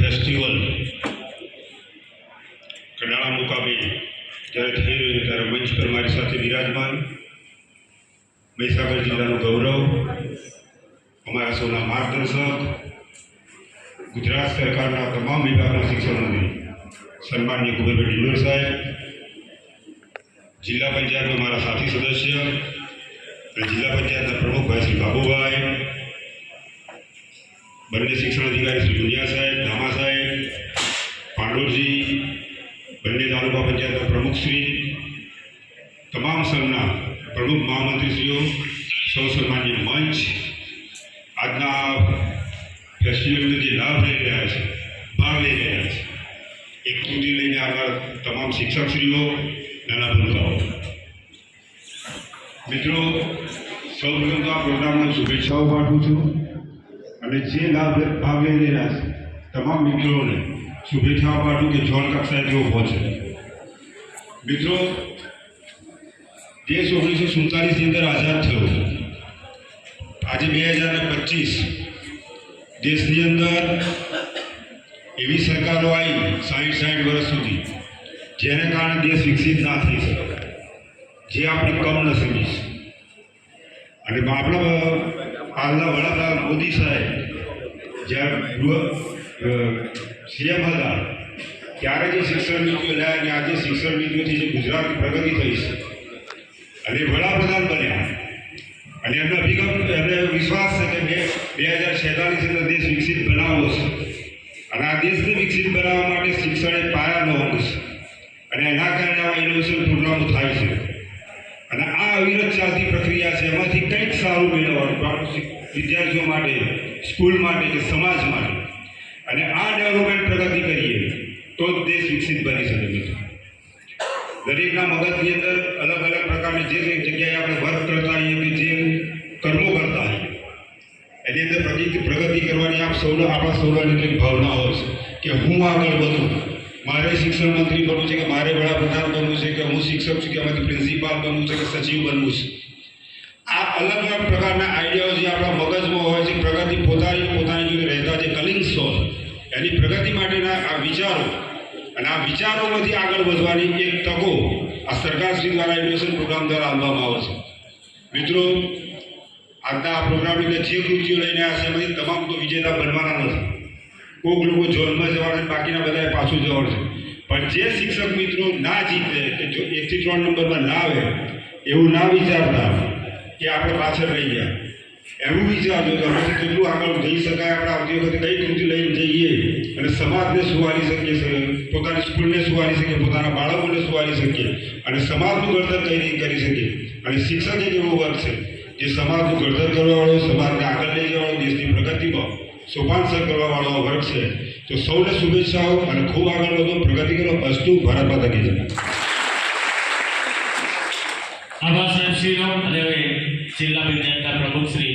Festival કડાળા મુકામે જ્યારે થઈ રહ્યું ત્યારે મંચ પર મારી સાથે વિરાજમાન મહીસાગર જિલ્લાનું ગૌરવ, અમારા સૌના માર્ગદર્શક, ગુજરાત સરકારના તમામ વિભાગના શિક્ષણ સન્માનની કુબેરભાઈ ડિંડોર સાહેબ, જિલ્લા પંચાયતના મારા સાથી સદસ્ય અને જિલ્લા પંચાયતના પ્રમુખ ભાઈ શ્રી બાબુભાઈ બંને શિક્ષણ અધિકારી શ્રી દુનિયા સાહેબ ધામા સાહેબ, પાંડોરજી, બંને તાલુકા પંચાયતના પ્રમુખશ્રી તમામ સંઘના પ્રમુખ મહામંત્રીશ્રીઓ, સૌ સન્માનીય મંચ, આજના ફેસ્ટિવલનો જે લાભ લઈ રહ્યા છે, ભાગ લઈ રહ્યા છે, એક કૃતિ લઈને આવનાર તમામ શિક્ષકશ્રીઓ, નાના ભૂલકાઓ. મિત્રો, સૌ પ્રથમ તો આ પ્રોગ્રામના શુભેચ્છાઓ પાઠવું છું. અને જે લાભ લઈ રહ્યા છે, તમામ મિત્રોને શુભેચ્છાઓ પાઠવું કે જોન કક્ષાએ તેઓ પહોંચે મિત્રો, દેશ ઓગણીસો સુડતાલીસની અંદર આઝાદ થયો આજે બે હજાર પચીસ દેશની અંદર એવી સરકારો આવી સાઠ સાઠ વર્ષ સુધી, જેને કારણે દેશ વિકસિત ના થઈ શકે, જે આપણી કમનસીબી છે. અને આપણા હાલના વડાપ્રધાન મોદી સાહેબ સીએમ હતા, ત્યારે જે શિક્ષણ નીતિઓ લાયા અને આજે શિક્ષણ નીતિઓથી જે ગુજરાતની પ્રગતિ થઈ છે, અને વડાપ્રધાન બન્યા. અને એમનો અભિગમ, એમને વિશ્વાસ છે કે બે બે હજાર છેતાલીસ અંદર દેશ વિકસિત બનાવવો છે. અને આ દેશને વિકસિત બનાવવા માટે શિક્ષણ એ પાયાનો અંગ છે અને એના કારણે આવા ઇનોવેશન પ્રોગ્રામો થાય છે અને આ અવિરત ચાલતી પ્રક્રિયા છે એમાંથી કંઈક સારું મેળવવાનું વિદ્યાર્થીઓ માટે, સ્કૂલ માટે કે સમાજ માટે. અને આ ડેવલપમેન્ટ પ્રગતિ કરીએ, તો જ દેશ વિકસિત બની શકે મિત્રો. દરેકના મગજની અંદર અલગ અલગ પ્રકારની જે જગ્યાએ આપણે વર્ક કરતા હોઈએ કે જે કર્મો કરતા હોઈએ, એની અંદર પ્રગતિ પ્રગતિ કરવાની આપ સૌનો આપણા સૌરાની કંઈક ભાવનાઓ છે કે હું આગળ વધું. મારે શિક્ષણ મંત્રી બનવું છે કે મારે વડાપ્રધાન બનવું છે કે હું શિક્ષક છું કે એમાંથી પ્રિન્સિપાલ બનવું છે કે સચિવ બનવું છે. અલગ અલગ પ્રકારના આઈડિયાઓ જે આપણા મગજમાં હોય છે, પ્રગતિ પોતાની પોતાની જોડે રહેતા જે કલિંગ્સ હોય એની પ્રગતિ માટેના આ વિચારો અને આ વિચારોમાંથી આગળ વધવાની એક તકો આ સરકારશ્રી દ્વારા ઇનોવેશન પ્રોગ્રામ દ્વારા આપવામાં આવે છે. મિત્રો, આજના આ પ્રોગ્રામની અંદર જે કૃતિઓ લઈને આવ્યા છે, એમાંથી તમામ તો વિજેતા બનવાના નથી. કોઈક લોકો જન્મ જવાના બાકીના બધાએ પાછું જવાનું છે. પણ જે શિક્ષક મિત્રો ના જીતે કે જો એકથી ત્રણ નંબરમાં ના આવે, એવું ના વિચારતા કે આપણે પાછળ રહી ગયા. એવું વિચારજો કે અમે કેટલું આગળ જઈ શકાય, આપણે આવતી વખતે કઈ કૃતિ લઈને જઈએ. અને સમાજને સુવારી શકીએ પોતાની સ્કૂલને સુવારી શકીએ, પોતાના બાળકોને સુવારી શકીએ. અને સમાજનું ઘડતર કઈ રીતે કરી શકીએ? અને શિક્ષક એક એવો વર્ગ છે, જે સમાજનું ઘડતર કરવાવાળો, સમાજને આગળ લઈ જવાળો દેશની પ્રગતિમાં સોપાન સર કરવાવાળો વર્ગ છે. તો સૌને શુભેચ્છાઓ અને ખૂબ આગળ વધો, પ્રગતિ કરો, અસ્તુ ભારત માતા કી જય. આભાર સાહેબ શ્રીનો અને જિલ્લા પંચાયતના પ્રમુખ શ્રી